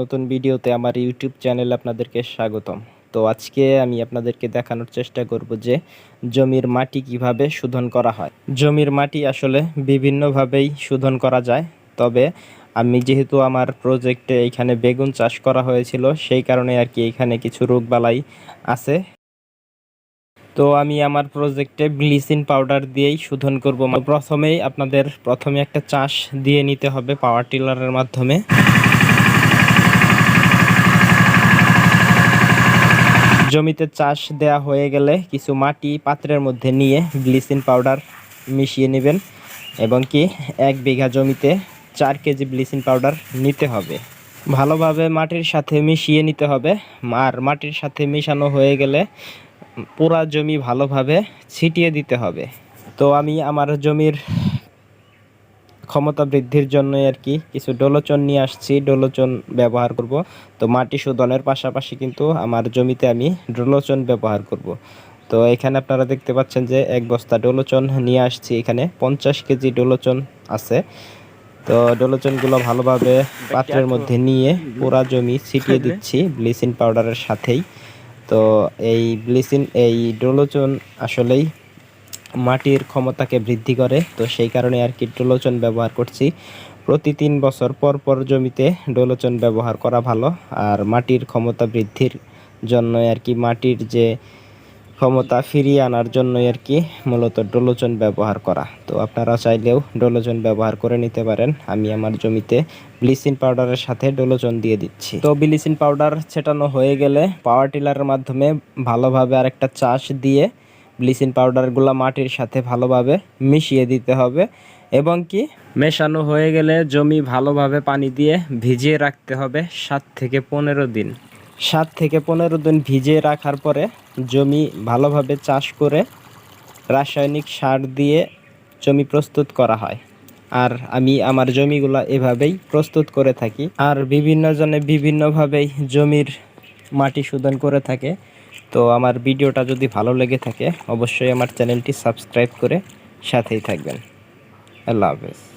নতুন ভিডিওতে আমার ইউটিউব চ্যানেলে আপনাদেরকে স্বাগতম। তো আজকে আমি আপনাদেরকে দেখানোর চেষ্টা করব যে জমির মাটি কীভাবে শোধন করা হয়। জমির মাটি আসলে বিভিন্নভাবেই শোধন করা যায়। তবে আমি যেহেতু আমার প্রজেক্টে এখানে বেগুন চাষ করা হয়েছিল, সেই কারণে আর কি এখানে কিছু রোগবালাই আছে। তো আমি আমার প্রজেক্টে ব্লিচিং পাউডার দিয়েই শোধন করব। প্রথমেই আপনাদের প্রথমে একটা চাষ দিয়ে নিতে হবে পাওয়ার টিলারের মাধ্যমে। জমিতে চাষ দেয়া হয়ে গেলে কিছু মাটি পাত্রের মধ্যে নিয়ে ব্লিচিং পাউডার মিশিয়ে নেবেন এবং কি এক বিঘা জমিতে চার কেজি ব্লিচিং পাউডার নিতে হবে। ভালোভাবে মাটির সাথে মিশিয়ে নিতে হবে। আর মাটির সাথে মিশানো হয়ে গেলে পুরা জমি ভালোভাবে ছিটিয়ে দিতে হবে। তো আমি আমার জমির ক্ষমতা বৃদ্ধির জন্য আর কি কিছু ডোলোচন নিয়ে আসছি, ডোলোচন ব্যবহার করব। তো মাটি শোধনের পাশাপাশি কিন্তু আমার জমিতে আমি ডোলোচন ব্যবহার করব। তো এখানে আপনারা দেখতে পাচ্ছেন যে এক বস্তা ডোলোচন নিয়ে আসছি, এখানে পঞ্চাশ কেজি ডোলোচন আছে। তো ডোলোচনগুলো ভালোভাবে পাত্রের মধ্যে নিয়ে পুরা জমি ছিটিয়ে দিচ্ছি, ব্লিচিং পাউডারের সাথেই। তো এই ব্লিচিং এই ডোলোচন আসলেই মাটির ক্ষমতাকে বৃদ্ধি করে। তো সেই কারণে আর কি ডোলোচন ব্যবহার করছি। প্রতি তিন বছর পর পর জমিতে ডোলোচন ব্যবহার করা ভালো। আর মাটির ক্ষমতা বৃদ্ধির জন্য আর কি মাটির যে ক্ষমতা ফিরিয়ে আনার জন্য আর কি মূলত ডোলোচন ব্যবহার করা। তো আপনারা চাইলেও ডোলোচন ব্যবহার করে নিতে পারেন। আমি আমার জমিতে ব্লিচিং পাউডারের সাথে ডোলোচন দিয়ে দিচ্ছি। তো ব্লিচিং পাউডার ছেটানো হয়ে গেলে পাওয়ার টিলারের মাধ্যমে ভালোভাবে আরেকটা চাষ দিয়ে ব্লিচিং পাউডারগুলো মাটির সাথে ভালোভাবে মিশিয়ে দিতে হবে এবং কি মেশানো হয়ে গেলে জমি ভালোভাবে পানি দিয়ে ভিজিয়ে রাখতে হবে সাত থেকে পনেরো দিন। সাত থেকে পনেরো দিন ভিজিয়ে রাখার পরে জমি ভালোভাবে চাষ করে রাসায়নিক সার দিয়ে জমি প্রস্তুত করা হয়। আর আমি আমার জমিগুলো এভাবেই প্রস্তুত করে থাকি। আর বিভিন্ন জনে বিভিন্নভাবেই জমির মাটি শোধন করে থাকে। তো আমার ভিডিওটা যদি ভালো লেগে থাকে, অবশ্যই আমার চ্যানেলটি সাবস্ক্রাইব করে সাথেই থাকবেন। আল্লাহ হাফেজ।